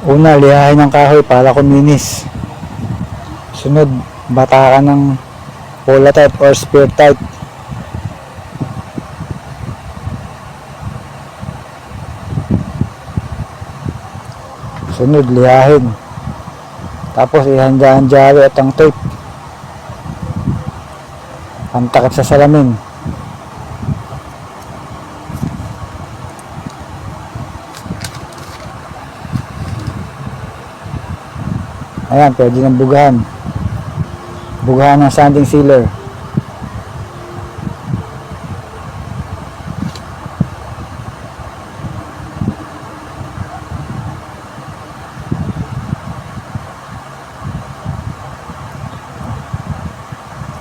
Una, lihahin ng kahoy para kuminis. Sunod, batakan ng pula type or spear type. Sunod, lihahin. Tapos ihanda ang jari at ang tape. Pantakip sa salamin. Ayan, pwede ng bugahan. Bugahan ng sanding sealer.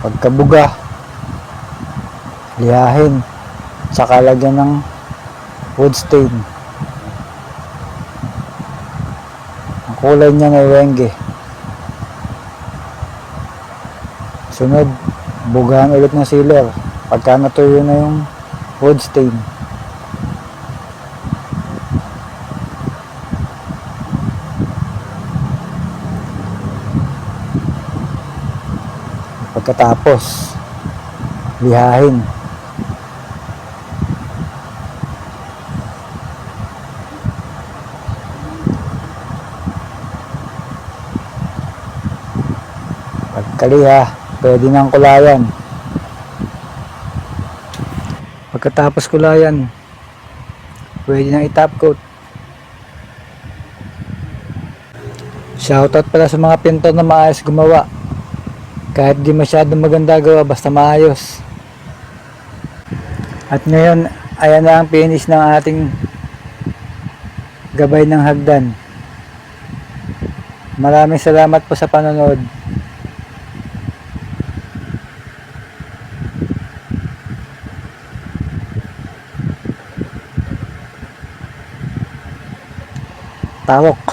Pagkabuga, lihahin, saka lagyan ng wood stain. Ang kulay niya ay wenge. Sunod, bugahan ulit ng sealer pagka natuyo na yung wood stain. Pagkatapos, lihahin. Pagkaliha, pwede nang kulayan. Pagkatapos kulayan, pwede nang i-top coat. Shoutout pala sa mga pintor na maayos gumawa. Kahit di masyadong maganda gawa, basta maayos. At ngayon, ayan na ang finish ng ating gabay ng hagdan. Maraming salamat po sa panonood. tám không?